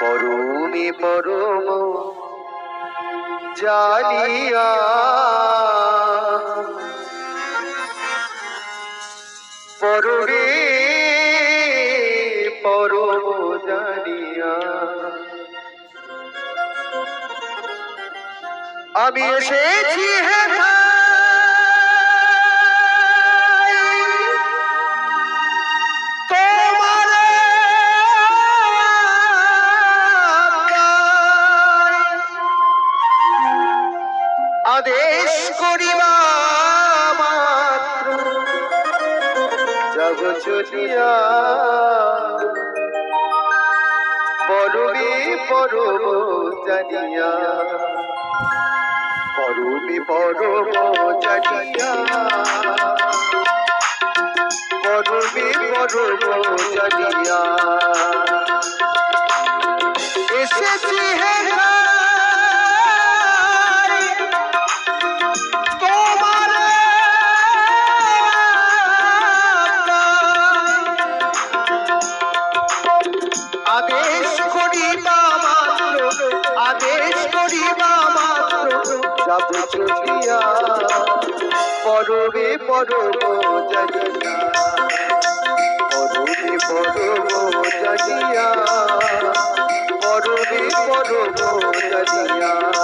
পরমে পরম জানিয়া পরমে পরম জানিয়া। আমি এসেছি হে আদেশ করিবা মাত্র। যাব চলিয়া। জানিয়া। পরবে পরব জানিয়া। পরবে পরব জানিয়া। এসেছি আদেশ করিবা মাত্র যাব চলিয়া পরবে পরব জগিয়া। পরবে পরব জগিয়া। পরবে পরব জানিয়া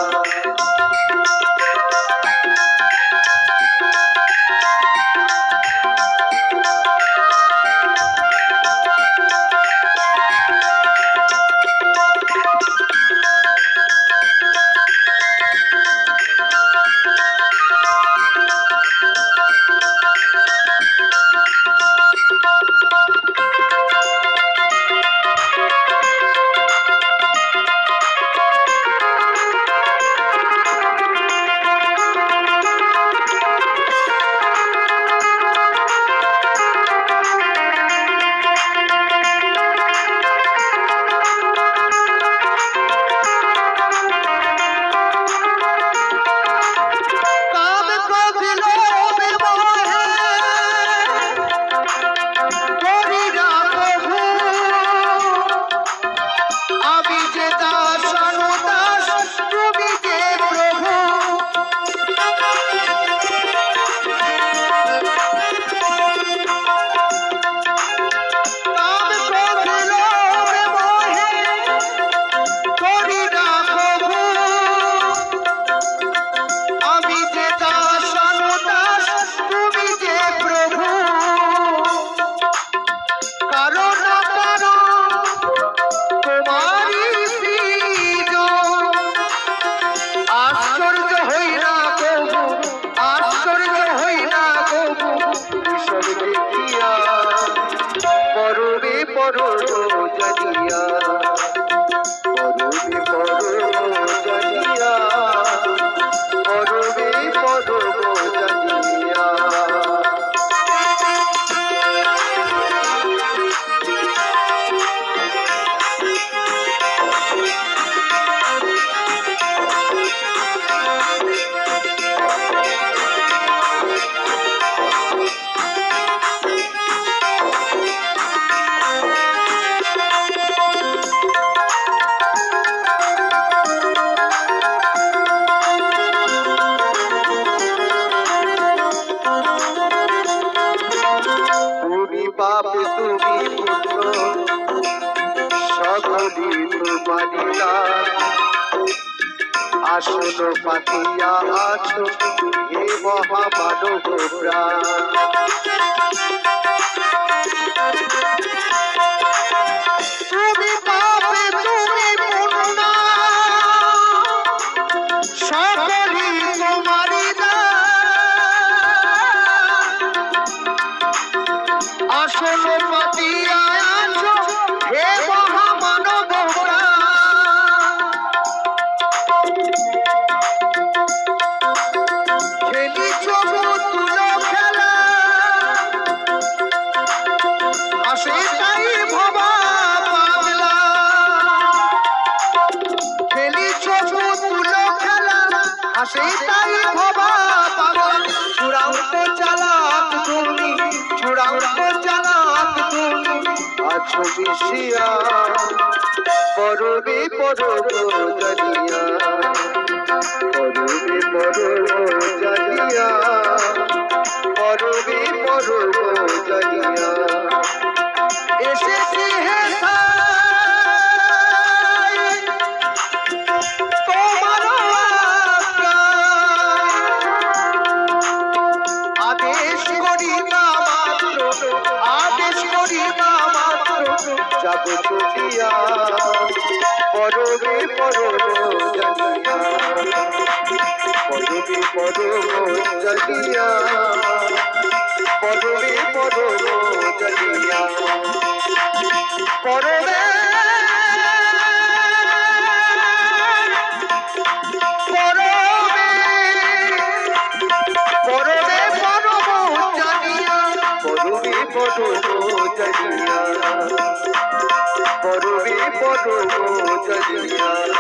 ঈশ্বর দেখিয়া পরবে পর তুমি পুত্র সকলি তোমারি দান। আসন পাতিয়া আছো হে মহামানব তুমি আসন পাতিয়া আসে তাই ভবা পাগলা। চূড়ান্ত চালাক তুমি চূড়ান্ত চালাক তুমি আছো মিশিয়া পর পরব জানিয়া। পরবে পরব জানিয়া। পরবে পরব জানিয়া। করি না মাত্র যাব চলিয়া পরবে পরব জানিয়া। পরবে পরব জানিয়া। পরবে পরব জানিয়া। পরবে পরব জানিয়া